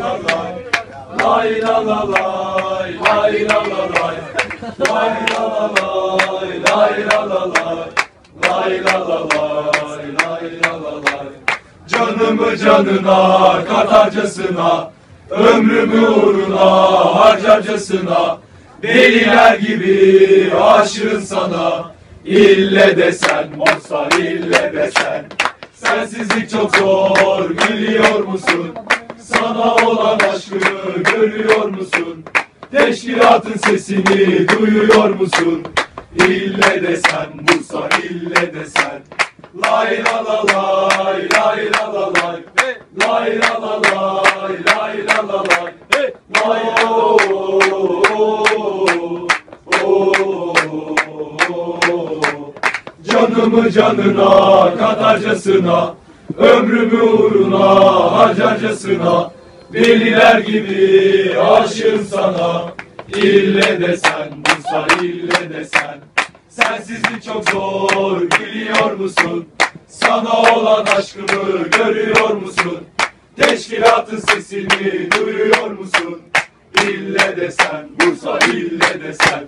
Lay la la lay, lay la la lay, lay la la lay, lay la la. Canımı canına katarcasına, ömrümü uğruna harcarcasına, deliler gibi aşığım sana. İlle desen, olsa ille desen, sensizlik çok zor biliyor musun? Sana olan aşkımı görüyor musun? Teşkilatın sesini duyuyor musun? İlle desen, Musa ille desen. Lay la la lay, lay la la lay. Lay la la lay, lay la la lay. Lay o Canımı canına katarcasına Ömrümü uğruna harcarcasına Deliler gibi aşığım sana İlle desen Musa ille desen Sensizlik çok zor biliyor musun? Sana olan aşkımı görüyor musun? Teşkilatın sesini duyuyor musun? İlle desen Musa ille desen